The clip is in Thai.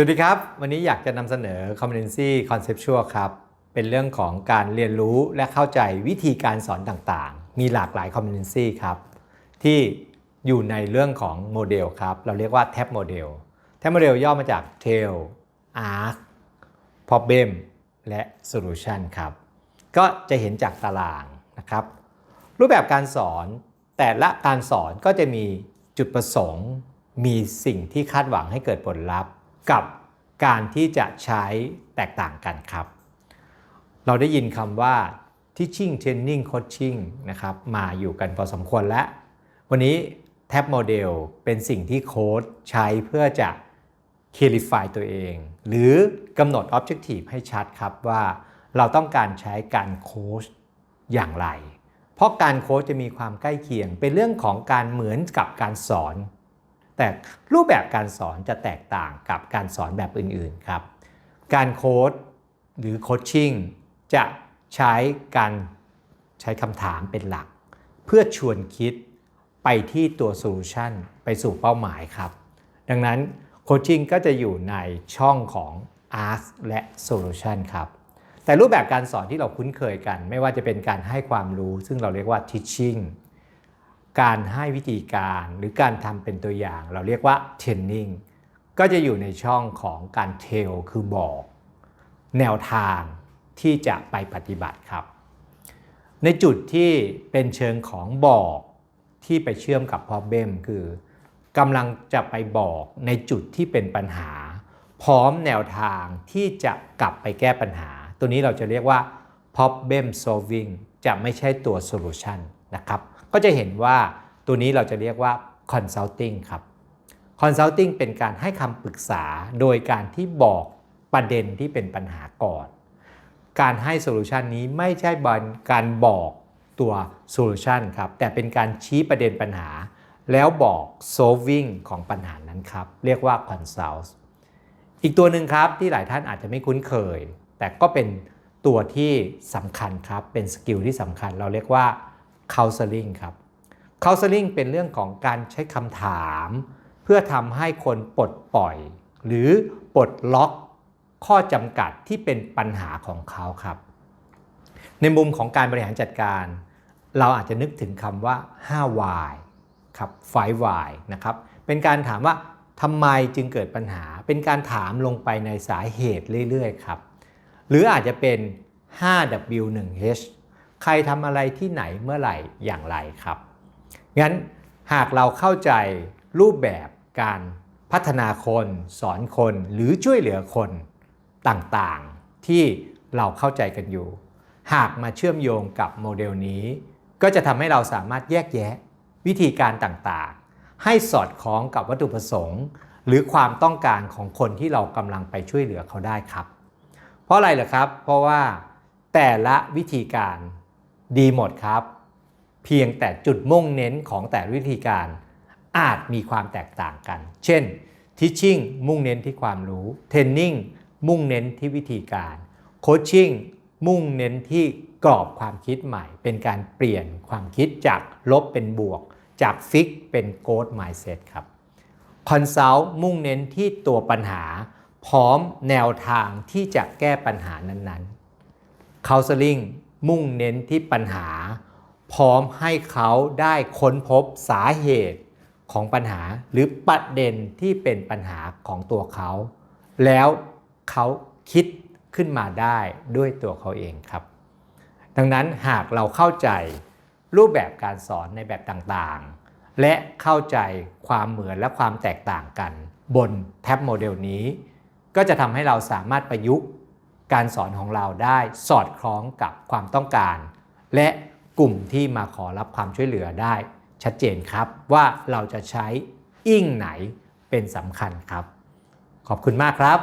วัสดีครับ วันนี้อยากจะนำเสนอ competency conceptual ครับ เป็นเรื่องของการเรียนรู้และเข้าใจวิธีการสอนต่างๆ มีหลากหลาย competency ครับ ที่อยู่ในเรื่องของโมเดลครับ เราเรียกว่า TAP model TAP model ย่อมาจาก Tail Arc Problem และ Solution ครับ ก็จะเห็นจากตารางนะครับ รูปแบบการสอนแต่ละการสอนก็จะมีจุดประสงค์ มีสิ่งที่คาดหวังให้เกิดผลลัพธ์ กับการที่จะใช้แตกต่างกันครับ เราได้ยินคำว่า teaching training coaching นะครับมาอยู่กันพอสมควรแล้ว วันนี้แท็บโมเดลเป็นสิ่งที่โค้ดใช้เพื่อจะ clarify ตัวเอง หรือกำหนด objective ให้ชัดครับว่าเราต้องการใช้การโค้ชอย่างไร เพราะการโค้ชจะมีความใกล้เคียง เป็นเรื่องของการเหมือนกับการสอน แต่รูปแบบการสอนจะแตกต่างกับการสอนแบบอื่นๆครับ การโค้ดหรือโคชชิ่งจะใช้การใช้คำถามเป็นหลัก เพื่อชวนคิดไปที่ตัวโซลูชันไปสู่เป้าหมายครับ ดังนั้นโคชชิ่งก็จะอยู่ในช่องของ Ask และ Solution ครับ แต่รูปแบบการสอนที่เราคุ้นเคยกัน ไม่ว่าจะเป็นการให้ความรู้ ซึ่งเราเรียกว่า teaching การให้วิธีการหรือการทำเป็นตัวอย่าง เราเรียกว่า training ก็จะอยู่ในช่องของการ tell คือบอก แนวทางที่จะไปปฏิบัติครับ ในจุดที่เป็นเชิงของบอกที่ไปเชื่อมกับ problem คือกำลังจะไปบอกในจุดที่เป็นปัญหา พร้อมแนวทางที่จะกลับไปแก้ปัญหา ตัวนี้เราจะเรียกว่า problem solving จะไม่ใช่ตัว solution นะครับ ก็จะเห็นว่าตัวนี้เราจะเรียกว่า consulting ครับ consulting เป็นการให้คำปรึกษาโดยการที่บอกประเด็นที่เป็นปัญหาก่อน การให้โซลูชันนี้ไม่ใช่การบอกตัวโซลูชันครับ แต่เป็นการชี้ประเด็นปัญหา แล้วบอก solving ของปัญหานั้นครับ เรียกว่า consult อีกตัวหนึ่งครับที่หลายท่านอาจจะไม่คุ้นเคย แต่ก็เป็นตัวที่สำคัญครับ เป็นสกิลที่สำคัญเราเรียกว่า counseling ครับ counseling เป็นเรื่องของการใช้คำถาม เพื่อทำให้คนปลดปล่อย หรือปลดล็อกข้อจำกัดที่เป็นปัญหาของเขาครับ ในมุมของการบริหารจัดการ เราอาจจะนึกถึงคำว่า5 why ครับ5 why นะครับ เป็นการถามว่าทำไมจึงเกิดปัญหา เป็นการถามลงไปในสาเหตุเรื่อยๆครับ หรืออาจจะเป็น 5W1H ใครทำอะไรที่ไหนเมื่อไหร่อย่างไรครับ งั้นหากเราเข้าใจรูปแบบการพัฒนาคน สอนคนหรือช่วยเหลือคนต่างๆ ที่เราเข้าใจกันอยู่ หากมาเชื่อมโยงกับโมเดลนี้ ก็จะทำให้เราสามารถแยกแยะวิธีการต่างๆ ให้สอดคล้องกับวัตถุประสงค์ หรือความต้องการของคนที่เรากำลังไปช่วยเหลือเขาได้ครับ เพราะอะไรเหรอครับ เพราะว่าแต่ละวิธีการ ดีหมดครับ เพียงแต่จุดมุ่งเน้นของแต่วิธีการอาจมีความแตกต่างกัน เช่น teaching มุ่งเน้นที่ความรู้ training มุ่งเน้นที่วิธีการ coaching มุ่งเน้นที่กรอบความคิดใหม่ เป็นการเปลี่ยนความคิดจากลบเป็นบวก จากฟิกเป็น growth mindset ครับ consult มุ่งเน้นที่ตัวปัญหา พร้อมแนวทางที่จะแก้ปัญหานั้นๆ counseling มุ่งเน้นที่ปัญหา พร้อมให้เขาได้ค้นพบสาเหตุของปัญหาหรือประเด็นที่เป็นปัญหาของตัวเขา แล้วเขาคิดขึ้นมาได้ด้วยตัวเขาเองครับ ดังนั้นหากเราเข้าใจรูปแบบการสอนในแบบต่างๆ และเข้าใจความเหมือนและความแตกต่างกัน บนแท็บโมเดลนี้ ก็จะทำให้เราสามารถประยุกต์ การสอนของเราได้สอดคล้องกับความต้องการ และกลุ่มที่มาขอรับความช่วยเหลือได้ ชัดเจนครับว่าเราจะใช้อิ่งไหนเป็นสำคัญครับ ขอบคุณมากครับ